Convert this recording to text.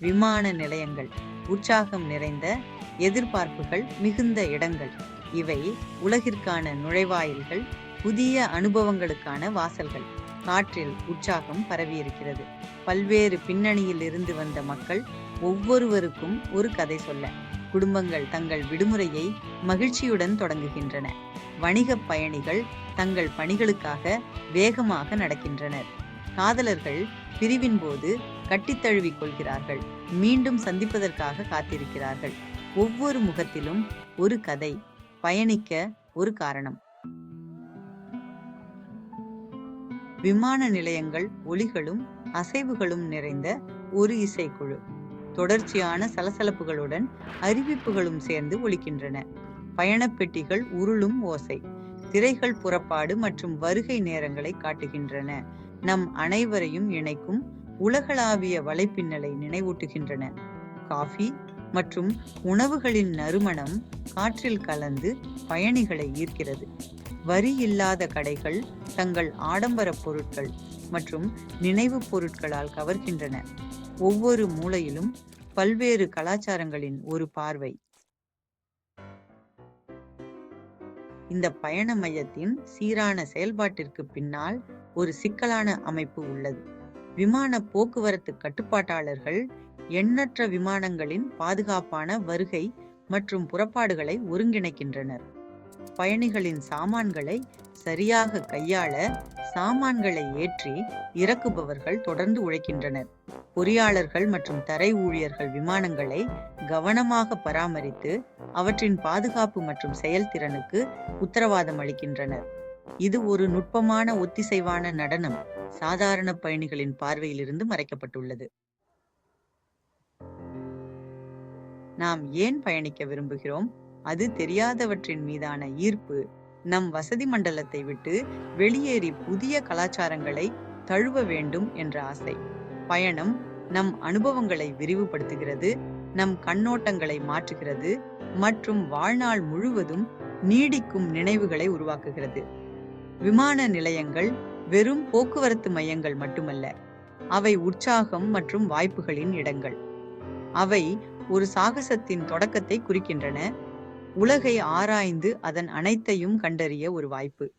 விமான நிலையங்கள் உற்சாகம் நிறைந்த எதிர்பார்ப்புகள் மிகுந்த இடங்கள். இவை உலகிற்கான நுழைவாயில்கள் புதிய அனுபவங்களுக்கான வாசல்கள். காற்றில் உற்சாகம் பரவியிருக்கிறது. பல்வேறு பின்னணியில் இருந்து வந்த மக்கள் ஒவ்வொருவருக்கும் ஒரு கதை சொல்ல குடும்பங்கள் தங்கள் விடுமுறையை மகிழ்ச்சியுடன் தொடங்குகின்றன. வணிகப் பயணிகள் தங்கள் பணிகளுக்காக வேகமாக நடக்கின்றனர். காதலர்கள் பிரிவின் போது கட்டித்தழுவிக் கொள்கிறார்கள் மீண்டும் சந்திப்பதற்காக காத்திருக்கிறார்கள். ஒவ்வொரு முகத்திலும் ஒரு கதை பயணிக்க ஒரு காரணம். விமான நிலையங்கள் ஒளிகளும் அசைவுகளும் நிறைந்த ஒரு இசைக்குழு. தொடர்ச்சியான சலசலப்புகளுடன் அறிவிப்புகளும் சேர்ந்து ஒழிக்கின்றன பயணப்பெட்டிகள் உருளும் ஓசை திரைகள் புறப்பாடு மற்றும் வருகை நேரங்களை காட்டுகின்றன. நம் அனைவரையும் இணைக்கும் உலகளாவிய வலைப்பின்னலை நினைவூட்டுகின்றன. காஃபி மற்றும் உணவுகளின் நறுமணம் காற்றில் கலந்து பயணிகளை ஈர்க்கிறது. வரி இல்லாத கடைகள் தங்கள் ஆடம்பர பொருட்கள் மற்றும் நினைவுப் பொருட்களால் கவர்கின்றன. ஒவ்வொரு மூலையிலும் பல்வேறு கலாச்சாரங்களின் ஒரு பார்வை. இந்த பயண மையத்தின் சீரான செயல்பாட்டிற்கு பின்னால் ஒரு சிக்கலான அமைப்பு உள்ளது. விமான போக்குவரத்து கட்டுப்பாட்டாளர்கள் எண்ணற்ற விமானங்களின் பாதுகாப்பான வருகை மற்றும் புறப்பாடுகளை ஒருங்கிணைக்கின்றனர். பயணிகளின் சாமான்களை சரியாக கையாள சாமான்களை ஏற்றி இறக்குபவர்கள் தொடர்ந்து உழைக்கின்றனர். பொறியாளர்கள் மற்றும் தரை ஊழியர்கள் விமானங்களை கவனமாக பராமரித்து அவற்றின் பாதுகாப்பு மற்றும் செயல்திறனுக்கு உத்தரவாதம் அளிக்கின்றனர். இது ஒரு நுட்பமான ஒத்திசைவான நடனம். சாதாரண பயணிகளின் பார்வையிலிருந்து மறைக்கப்பட்டுள்ளது. நாம் ஏன் பயணிக்க விரும்புகிறோம்? அது தெரியாதவற்றின் மீதான ஈர்ப்பு நம் வசதி மண்டலத்தை விட்டு வெளியேறி புதிய கலாச்சாரங்களை தழுவ வேண்டும் என்ற ஆசை. பயணம் நம் அனுபவங்களை விரிவுபடுத்துகிறது நம் கண்ணோட்டங்களை மாற்றுகிறது மற்றும் வாழ்நாள் முழுவதும் நீடிக்கும் நினைவுகளை உருவாக்குகிறது. விமான நிலையங்கள் வெறும் போக்குவரத்து மையங்கள் மட்டுமல்ல அவை உற்சாகம் மற்றும் வாய்ப்புகளின் இடங்கள். அவை ஒரு சாகசத்தின் தொடக்கத்தை குறிக்கின்றன. உலகை ஆராய்ந்து அதன் அனைத்தையும் கண்டறிய ஒரு வாய்ப்பு.